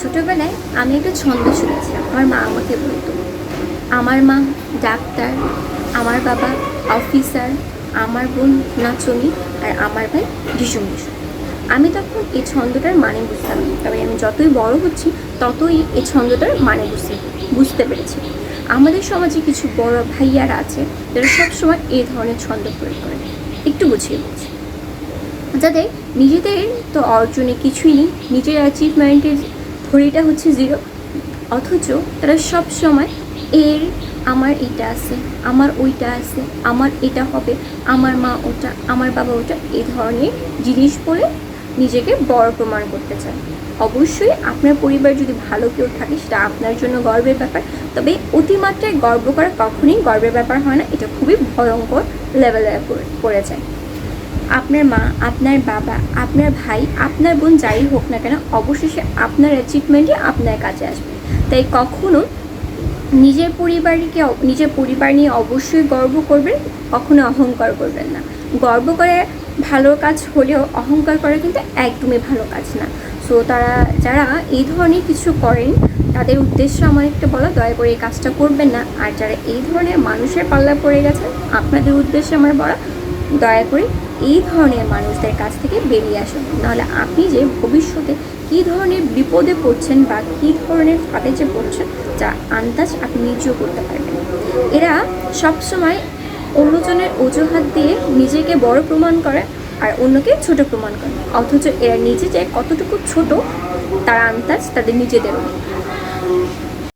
ছোটোবেলায় আমি একটা ছন্দ শুনেছিলাম আমার মা আমাকে বলতো। আমার মা ডাক্তার, আমার বাবা অফিসার, আমার বোন নাচনি আর আমার ভাই ঢিসুম ঢিসুম আমি তখন এই ছন্দটার মানে বুঝতাম তবে আমি যতই বড় হচ্ছি, ততই এই ছন্দটার মানে বুঝতে বুঝতে পেরেছি। আমাদের সমাজে কিছু বড় ভাইয়ারা আছে, যারা সবসময় এই ধরনের ছন্দ প্রয়োগ করে। একটু বুঝিয়ে বলছি। যাদের নিজেদের তো অর্জনে কিছুই নেই, নিজের অ্যাচিভমেন্টের ঘড়িটা হচ্ছে জিরো অথচ তারা সব সময় এর, আমার এটা আছে, আমার ওইটা আছে, আমার এটা হবে, আমার মা ওটা, আমার বাবা ওটা এই ধরনের জিনিস বলে নিজেকে বড় প্রমাণ করতে চায়। অবশ্যই আপনার পরিবার যদি ভালো কেউ থাকে, সেটা আপনার জন্য গর্বের ব্যাপার, তবে অতিমাত্রায় গর্ব করা কখনোই গর্বের ব্যাপার হয় না, এটা খুবই ভয়ঙ্কর লেভেলে পড়ে যায়। আপনার মা, আপনার বাবা, আপনার ভাই, আপনার বোন যাই হোক না কেন, অবশেষে আপনার অ্যাচিভমেন্টই আপনার কাছে আসবে। তাই কখনো নিজের পরিবারকে নিজের পরিবার নিয়ে অবশ্যই গর্ব করবেন, কখনো অহংকার করবেন না। গর্ব করে ভালো কাজ হলেও অহংকার করা কিন্তু একদমই ভালো কাজ না। সো তারা, যারা এই ধরনের কিছু করেন, তাদের উদ্দেশ্য আমার একটা বলা, দয়া করে এই কাজটা করবেন না। আর যারা এই ধরনের মানুষের পাল্লা পড়ে গেছেন, আপনাদের উদ্দেশ্যে আমার বলা দয়া করে এই ধরনের মানুষদের কাছ থেকে বেরিয়ে আসুন। নাহলে আপনি যে ভবিষ্যতে কী ধরনের বিপদে পড়ছেন বা কী ধরনের ফাঁদে যে পড়ছেন, যা আন্দাজ আপনি নিজেও করতে পারবেন। এরা সবসময় অন্যজনের অজুহাত দিয়ে নিজেকে বড় প্রমাণ করে আর অন্যকে ছোট প্রমাণ করে। অথচ এরা নিজে যে কতটুকু ছোট, তার আন্দাজ তাদের নিজেদেরও।